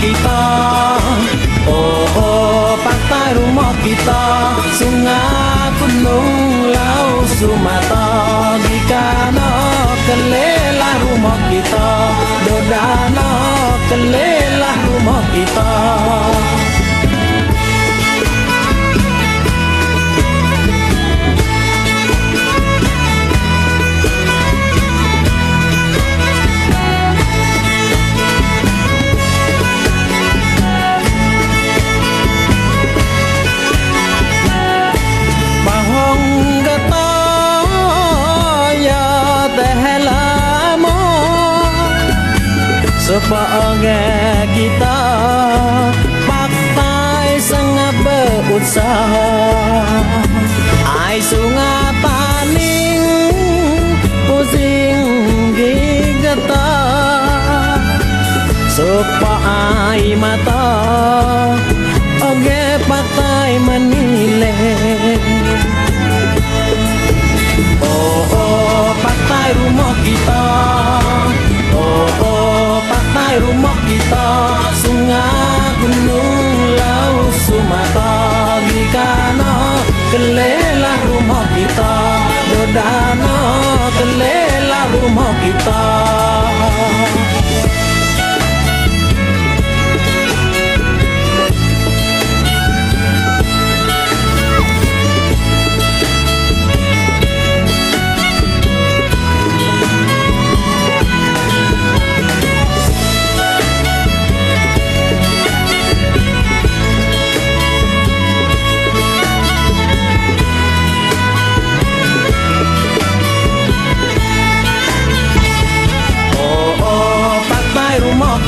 kita. Oh oh pantai rumah kita Sungai gunung laut Sumata Di kana kelelah rumah kita Dodana Sebagai kita Paktai sangat berusaha. Ai sungai paning Pusing gigata ai mata nu lau suma ta mi ka no kan le la rum ho ki ta do da no kan le la rum ho ki ta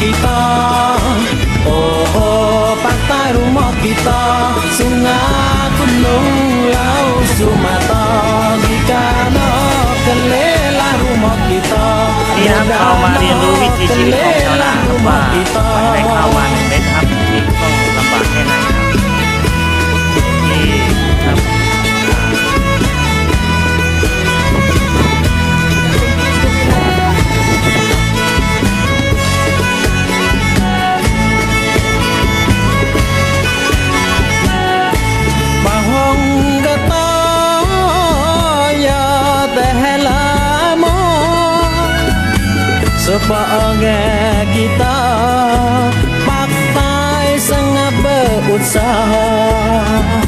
kita. Oh, oh pantai rumah kita Sungai gunung laut Sumatera Di kano, kelela rumah kita Di kano merindu rumah kita sepange kita pakai sengap usaha